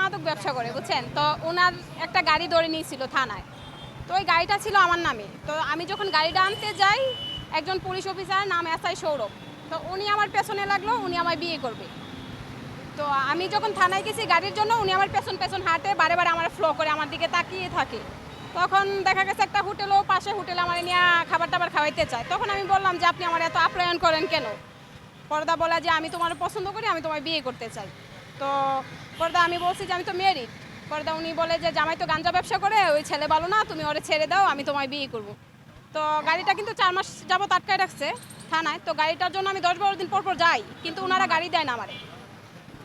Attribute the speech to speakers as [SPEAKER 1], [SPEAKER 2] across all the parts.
[SPEAKER 1] মাদক ব্যবসা করে, বুঝছেন? তো ওনার একটা গাড়ি ধরে নিয়েছিল থানায়। তো ওই গাড়িটা ছিল আমার নামে। তো আমি যখন গাড়িটা আনতে যাই, একজন পুলিশ অফিসার, নাম এসআই সৌরভ। তো উনি আমার পেছনে লাগল, উনি আমায় বিয়ে করবে। তো আমি যখন থানায় গেছি গাড়ির জন্য, উনি আমার পেছন পেছন হাঁটে, বারে বারে আমার ফ্লো করে আমার দিকে তাকিয়ে থাকে। তখন দেখা গেছে একটা হোটেলও পাশে, হোটেল আমার নিয়ে খাবার টাবার খাওয়াইতে চায়। তখন আমি বললাম যে, আপনি আমার এত আপ্যায়ন করেন কেন? পর্দা বলা যে, আমি তোমার পছন্দ করি, আমি তোমায় বিয়ে করতে চাই। তো পর্দা, আমি বলছি যে আমি তো মেরিড পর্দা উনি বলে যে, জামাই তো গাঞ্জা ব্যবসা করে, ওই ছেলে ভালো না, তুমি ওরে ছেড়ে দাও, আমি তোমায় বিয়ে করব। তো গাড়িটা কিন্তু চার মাস যাবত আটকায় রাখছে থানায়। তো গাড়িটার জন্য আমি দশ বারো দিন পর পর যাই, কিন্তু ওনারা গাড়ি দেয় না আমারে।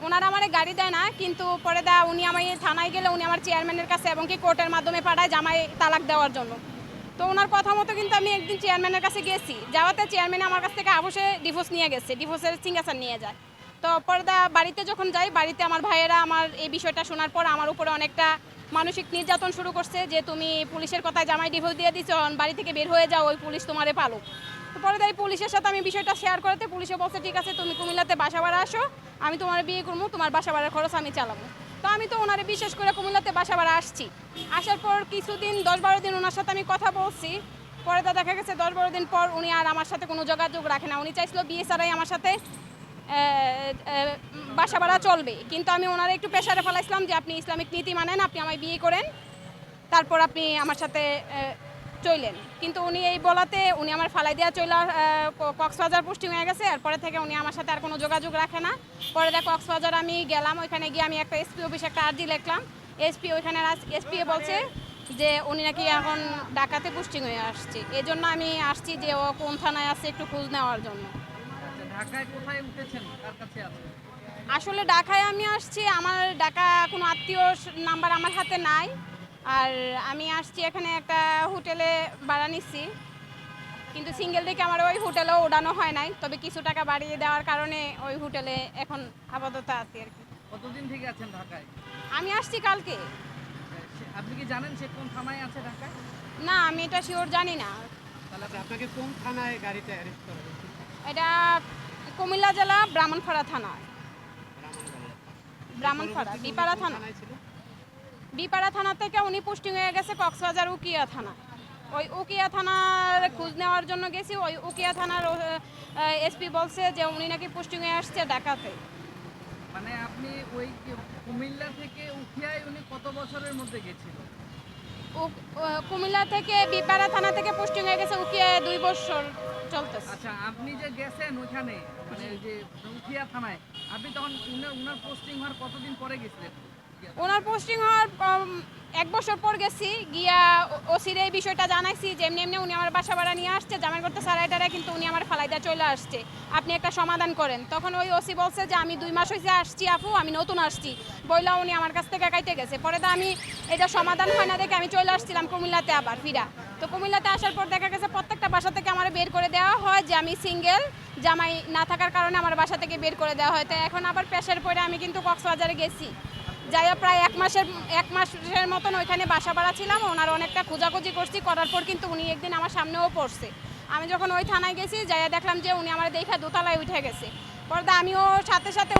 [SPEAKER 1] ওনারা আমারে গাড়ি দেয় না, কিন্তু পরে দা উনি আমায় থানায় গেলে উনি আমার চেয়ারম্যানের কাছে এবং কি কোর্টের মাধ্যমে পাঠায় জামাই তালাক দেওয়ার জন্য। তো ওনার কথা মতো কিন্তু আমি একদিন চেয়ারম্যানের কাছে গেছি। যাওয়াতে চেয়ারম্যান আমার কাছ থেকে অবশ্যই ডিভোর্স নিয়ে গেছে ডিভোর্সের সিঙ্গাসার নিয়ে যায়। তো পর্দা বাড়িতে যখন যাই, বাড়িতে আমার ভাইয়েরা আমার এই বিষয়টা শোনার পর আমার উপরে অনেকটা মানসিক নির্যাতন শুরু করছে যে তুমি পুলিশের কথায় জামাই ডিভোর্স দিয়ে এখন বাড়ি থেকে বের হয়ে যাও, ওই পুলিশ তোমারে পালো তো পরে তাই পুলিশের সাথে আমি বিষয়টা শেয়ার করতে পুলিশে বলছে, ঠিক আছে, তুমি কুমিল্লাতে বাসা ভাড়া আসো, আমি তোমার বিয়ে করব, তোমার বাসা ভাড়ার খরচ আমি চালাবো। তো আমি তো ওনারে বিশেষ করে কুমিল্লাতে বাসা ভাড়া আসছি। আসার পর কিছুদিন, দশ বারো দিন ওনার সাথে আমি কথা বলছি। পরে তো দেখা গেছে দশ বারো দিন পর উনি আর আমার সাথে কোনো যোগাযোগ রাখে না। উনি চাইছিল বিয়ে ছাড়াই আমার সাথে বাসা ভাড়া চলবে। কিন্তু আমি ওনারা একটু প্রেশারে ফেলাইছিলাম যে আপনি ইসলামিক নীতি মানেন আপনি আমায় বিয়ে করেন তারপর আপনি আমার সাথে আহ, চইলেন কিন্তু উনি এই বলাতে উনি আমার ফালাই দেওয়া চইলা কক্সবাজার পোস্টিং হয়ে গেছে। আর এরপরে থেকে উনি আমার সাথে আর কোনো যোগাযোগ রাখে না। পরে দেখ কক্সবাজার আমি গেলাম ওইখানে গিয়ে আমি একটা এসপি অফিসে একটা আর্জি লিখলাম। এসপি ওইখানে এসপি বলছে যে উনি নাকি এখন ঢাকাতে পোস্টিং হয়ে আসছে। এই জন্য আমি আসছি যে ও কোন থানায় আছে একটু খোঁজ নেওয়ার জন্য।
[SPEAKER 2] ঢাকায় কোথায় উঠেছেন? কার কাছে আছে
[SPEAKER 1] আসলে ঢাকায় আমি আসছি আমার ঢাকা কোনো আত্মীয় নাম্বার আমার হাতে নাই। আর আমি আসছি এখানে একটা হোটেলে ভাড়া নিচ্ছি। কিন্তু সিঙ্গেল থেকে আমার ওই হোটেলেও ওড়ানো হয় নাই। তবে কিছু টাকা বাড়িয়ে দেওয়ার কারণে ওই হোটেলে এখন আপাতত আছি আর কি।
[SPEAKER 2] কতদিন থেকে আছেন ঢাকায়?
[SPEAKER 1] আমি আসছি কালকে।
[SPEAKER 2] আপনি কি জানেন সে কোন থানায় আছে ঢাকায়?
[SPEAKER 1] না আমি এটা শিওর জানি না।
[SPEAKER 3] তাহলে আপনাকে কোন থানায় গাড়িতে অ্যারেস্ট করা হয়েছে?
[SPEAKER 1] এটা কুমিল্লা জেলা ব্রাহ্মণপাড়া থানা। ব্রাহ্মণপাড়া বিপাড়া থানা। বিপাড়া থানা থেকে উনি পোস্টিং হয়ে গেছে কক্সবাজার উকিয়া থানা। ওই উকিয়া থানার খোঁজ নেওয়ার জন্য গেছি। ওই উকিয়া থানার এসপি বলছে যে উনি নাকি পোস্টিং হয়ে আসছে ঢাকাতে
[SPEAKER 2] মানে আপনি ওই কুমিল্লা থেকে উঠিয়ায় উনি কত বছরের মধ্যে গেছিল?
[SPEAKER 1] কুমিল্লা থেকে বিপাড়া থানা থেকে পোস্টিং হয়ে গেছে উকিয়া দুই বছর। চলতেছে।
[SPEAKER 2] আচ্ছা আপনি যে গেছেন ওইখানে মানে যে উঠিয়া থানায় আপনি তখন উনার পোস্টিং হওয়ার কতদিন পরে গেছিলেন?
[SPEAKER 1] ওনার পোস্টিং হওয়ার এক বছর পর গেছি। গিয়া ওসির এই বিষয়টা জানাইছি যে এমনি এমনি উনি আমার বাসা ভাড়া নিয়ে আসছে জামাই করতে সারাইটারা কিন্তু উনি আমার ফালাইদা চলে আসছে। আপনি একটা সমাধান করেন। তখন ওই ওসি বলছে যে আমি দুই মাস হয়েছে আসছি আপু আমি নতুন আসছি। বইলা উনি আমার কাছ থেকে কাইতে গেছে। পরে তো আমি এটা সমাধান হয় না দেখে আমি চলে আসছিলাম কুমিল্লাতে আবার ফিরা। তো কুমিল্লাতে আসার পর দেখা গেছে প্রত্যেকটা বাসা থেকে আমার বের করে দেওয়া হয় যে আমি সিঙ্গেল জামাই না থাকার কারণে আমার বাসা থেকে বের করে দেওয়া হয়। তো এখন আবার পেশার পরে আমি কিন্তু কক্সবাজারে গেছি। যাইয়া প্রায় এক মাসের এক মাসের মতন ওইখানে বাসা ভাড়া ছিলাম, ওনার অনেকটা খোঁজাখুঁজি করছি, করার পর কিন্তু উনি একদিন আমার সামনেও পড়ছে। আমি যখন ওই থানায় গেছি, যাইয়া দেখলাম যে উনি আমার দেখা দোতলায় উঠে গেছে। পরদা আমিও সাথে সাথে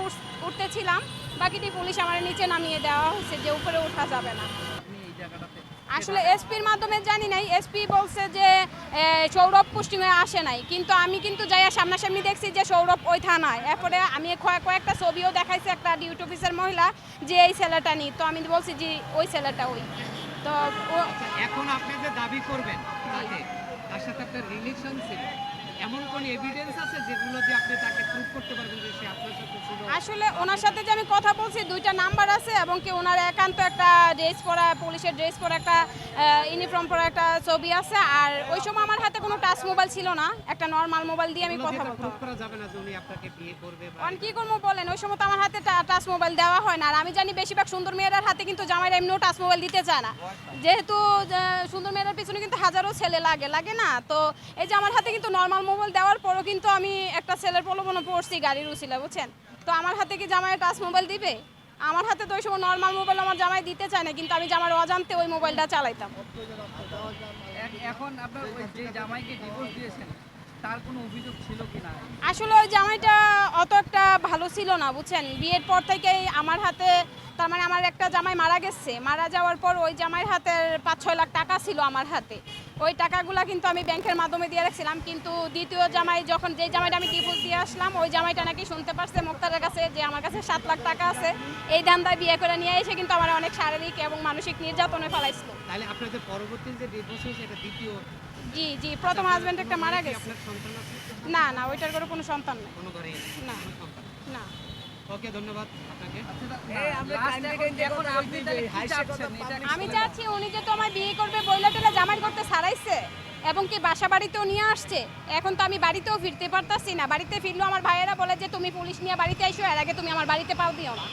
[SPEAKER 1] উঠতেছিলাম। বাকিটি পুলিশ আমার নিচে নামিয়ে দেওয়া হয়েছে যে উপরে ওঠা যাবে না। আসলে এসপির মাধ্যমে জানি নাই। এসপি বলছে যে সৌরভ পশ্চিমে আসে নাই। কিন্তু আমি কিন্তু যাইয়া সামনাসামনি দেখছি যে সৌরভ ওই থানায়। এরপরে আমি কয়েক কয়েকটা ছবিও দেখাইছি একটা ডিউটি অফিসের মহিলা, যে এই ছেলেটা নি তো আমি বলছি যে, ওই ছেলেটা ওই। তো
[SPEAKER 3] এখন আপনি যে দাবি করবেন তার সাথে রিলেশন ছিল। এমন কোন এভিডেন্স আছে যেগুলো দিয়ে আপনি তাকে প্রুভ করতে পারবেন যে সে আপনার সাথে ছিল?
[SPEAKER 1] আসলে ওনার সাথে যে আমি কথা বলছি দুইটা নাম্বার আছে এবং কি ওনার একান্ত একটা ড্রেস পরা পুলিশের ড্রেস পরা একটা ইউনিফর্ম পরা একটা ছবি আছে। আর ওই সময় আমার হাতে কোনো টাচ মোবাইল ছিল না একটা নর্মাল মোবাইল দিয়ে আমি কথা বলতাম।
[SPEAKER 3] প্রুভ করা যাবে না যে উনি আপনাকে বিয়ে করবে
[SPEAKER 1] অন কি করব। বলেন ওই সময় তো আমার হাতে টাচ মোবাইল দেওয়া হয় না। আর আমি জানি বেশিরভাগ সুন্দর মেয়েরার হাতে কিন্তু জামাইরা এমনিও টাচ মোবাইল দিতে চায় না। যেহেতু সুন্দর মেয়েরার পিছনে কিন্তু হাজারো ছেলে লাগে লাগে না? তো এই যে আমার হাতে কিন্তু নর্মাল মোবাইল দেওয়ার পরও কিন্তু আমি একটা ছেলের প্রলোভনে পড়ছি গাড়ির উচিলা বুঝছেন? তো আমার হাতে কি জামাই টাচ মোবাইল দিবে? আমার হাতে তো ওই সময় নর্মাল মোবাইল আমার জামাই দিতে চায় না কিন্তু আমি জামার অজান্তে ওই মোবাইলটা চালাইতাম।
[SPEAKER 2] এখন আপনার ওই যে জামাইকে ডিভোর্স দিয়েছেন তার কোনো অভিযোগ ছিল কিনা
[SPEAKER 1] আসলে ওই জামাইটা অত একটা ভালো ছিল না বুঝছেন? বিয়ের পর থেকেই আমার হাতে তার মানে আমার একটা জামাই মারা গেছে। মারা যাওয়ার পর ওই জামাইয়ের হাতে পাঁচ ছয় লাখ টাকা ছিল আমার হাতে। ওই টাকাগুলো কিন্তু আমি ব্যাংকের মাধ্যমে দিয়ে রাখছিলাম। কিন্তু দ্বিতীয় জামাই যখন যে জামাইটা আমি ডিভোর্স দিয়ে আসলাম ওই জামাইটা নাকি শুনতে পারছে মুক্তারের কাছে যে আমার কাছে সাত লাখ টাকা আছে। এই দান্দায় বিয়ে করে নিয়ে এসে কিন্তু আমার অনেক শারীরিক এবং মানসিক নির্যাতনে ফেলাইছিল।
[SPEAKER 3] তাহলে আপনাদের পরবর্তী যে ডিভোর্স হয়েছে এটা দ্বিতীয়
[SPEAKER 1] জি জি প্রথম হাজব্যান্ড একটা মারা গেছে। না না ওইটার করে কোনো সন্তান নেই।
[SPEAKER 3] কোনো ঘরে
[SPEAKER 1] না। না।
[SPEAKER 3] ওকে ধন্যবাদ আপনাকে।
[SPEAKER 1] আমি চাচ্ছি উনি যে আমার বিয়ে করবে বইলা টেলা জামাই করতে ছাড়াইছে এবং কি বাসা বাড়িতেও নিয়ে আসছে? এখন তো আমি বাড়িতেও ফিরতে পারতাছি না। বাড়িতে ফিরলেও আমার ভাইয়েরা বলে যে, তুমি পুলিশ নিয়ে বাড়িতে আইসো, এর আগে তুমি আমার বাড়িতে পাও দিও না।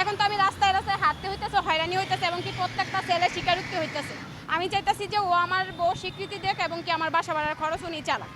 [SPEAKER 1] এখন তো আমি রাস্তায় রাস্তায় হাঁটতে হইতেছে, হয়রানি হইতেছে এবং কি প্রত্যেকটা ছেলে স্বীকারোক্তি হইতেছে। আমি চাইতাছি যে, ও আমার বউ স্বীকৃতি দেখ এবং কি আমার বাসা বাড়ার খরচ উনি চালাক।